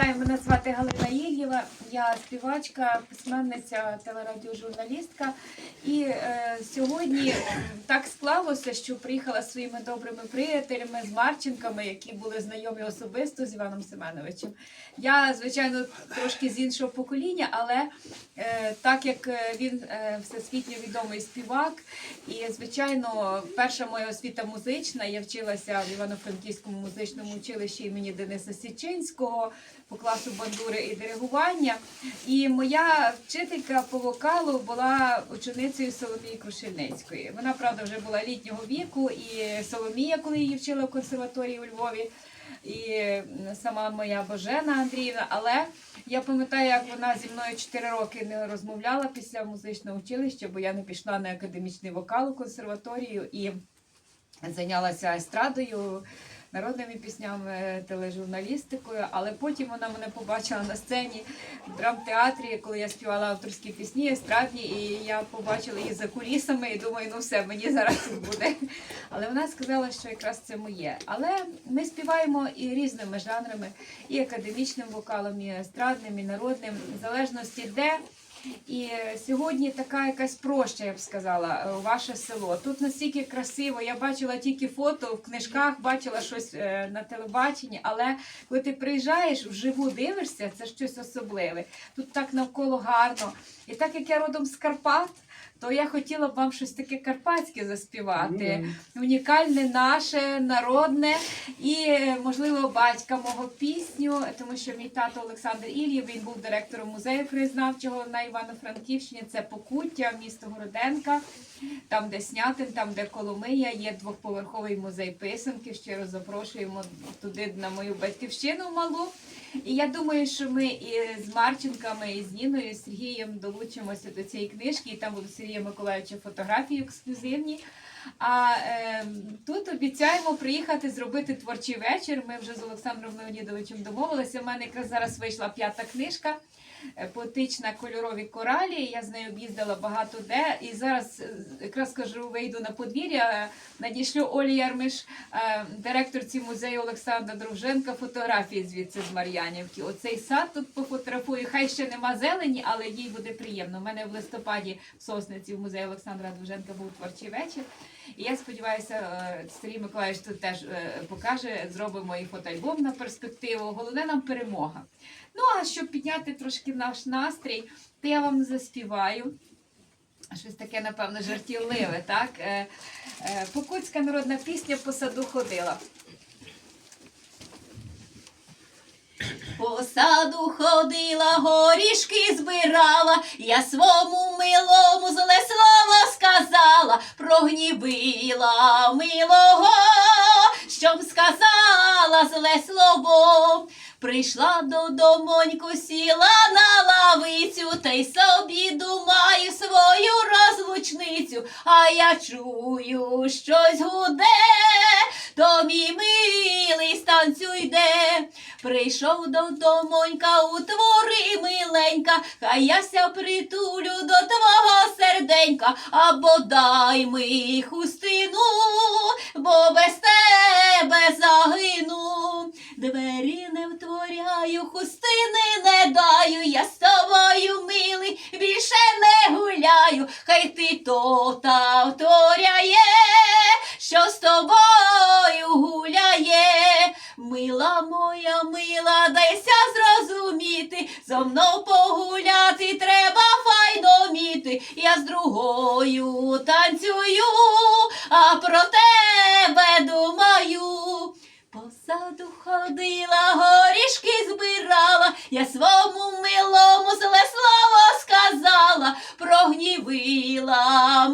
Вітаю, мене звати Галина Єльєва. Я співачка, письменниця, телерадіожурналістка. І е, сьогодні так склалося, що приїхала своїми добрими приятелями з Марченками, які були знайомі особисто з Іваном Семеновичем. Я, звичайно, трошки з іншого покоління, але е, так як е, він е, всесвітньо відомий співак, і звичайно, перша моя освіта музична. Я вчилася в Івано-Франківському музичному училищі імені Дениса Січинського по класу бандури і диригування. І моя вчителька по вокалу була ученицею Соломії Крушельницької. Вона, правда, вже була літнього віку, і Соломія, коли її вчила в консерваторії у Львові. І сама моя Божена Андріївна, але я пам'ятаю, як вона зі мною 4 роки не розмовляла після музичного училища, бо я не пішла на академічний вокал у консерваторію і зайнялася естрадою, народними піснями, тележурналістикою. Але потім вона мене побачила на сцені в драмтеатрі, коли я співала авторські пісні естрадні, і я побачила її за кулісами і думаю, ну все, мені зараз буде. Але вона сказала, що якраз це моє. Але ми співаємо і різними жанрами, і академічним вокалом, і естрадним, і народним, в залежності де. І сьогодні така якась проща, я б сказала, е, ваше село. Тут настільки красиво. Я бачила тільки фото в книжках, бачила щось е, на телебаченні, але коли ти приїжджаєш вживу дивишся, це щось особливе. Тут так навколо гарно. І так як я родом з Карпат, то я хотіла б вам щось таке карпатське заспівати. Унікальне, наше, народне і, е, можливо, батька мого пісню, тому що мій тато Олександр Ільєв, він був директором музею краєзнавчого на Івано-Франківщині. Це Покуття, місто Городенка, там, де Снятин, там, де Коломия, є двохповерховий музей писанки. Щиро запрошуємо туди на мою батьківщину малу. І я думаю, що ми і з Марченками, і з Ніною, і з Сергієм долучимося до цієї книжки, і там будуть Сергія Миколаївича фотографії ексклюзивні. А е, тут обіцяємо приїхати зробити творчий вечір. Ми вже з Олександром Леонідовичем домовилися. У мене якраз зараз вийшла п'ята книжка. е, Поетична кольорові коралі. Я з нею об'їздила багато де. І зараз е, якраз кажу, вийду на подвір'я. е, Надішлю Олі Ярмиш, е, директорці музею Олександра Друженка, фотографії звідси з Мар'янівки. Оцей сад тут пофотографую. Хай ще нема зелені, але їй буде приємно. У мене в листопаді в Сосниці в музеї Олександра Друженка був творчий вечір. І я сподіваюся, е, Сергій Миколаївич тут теж е, покаже, зробимо і фотоальбом на перспективу. Головне нам перемога. Ну а щоб підняти трошки наш настрій, то я вам заспіваю. Щось таке, напевно, жартівливе, так? Е, Покутська народна пісня по саду ходила. По саду ходила, горішки збирала, я свому милому зле слово сказала, прогнівила милого, щоб сказала зле слово. Прийшла додомоньку, сіла на лавицю, та й собі думаю свою розлучницю, а я чую, щось гуде, то мій милий станцю йде. Прийшов додомонька у твори миленька, хай я ся притулю до твого серденька, або дай ми хустину, бо без тебе загину. Двері не втворяю, хустини не даю, я з тобою, милий, більше не гуляю, хай ти то та мила, моя мила, дайся зрозуміти, зо мною погуляти треба файдоміти. Я з другою танцюю, а про тебе думаю. позаду ходила, горішки збирала, я свому милому зле слово сказала, прогнівила.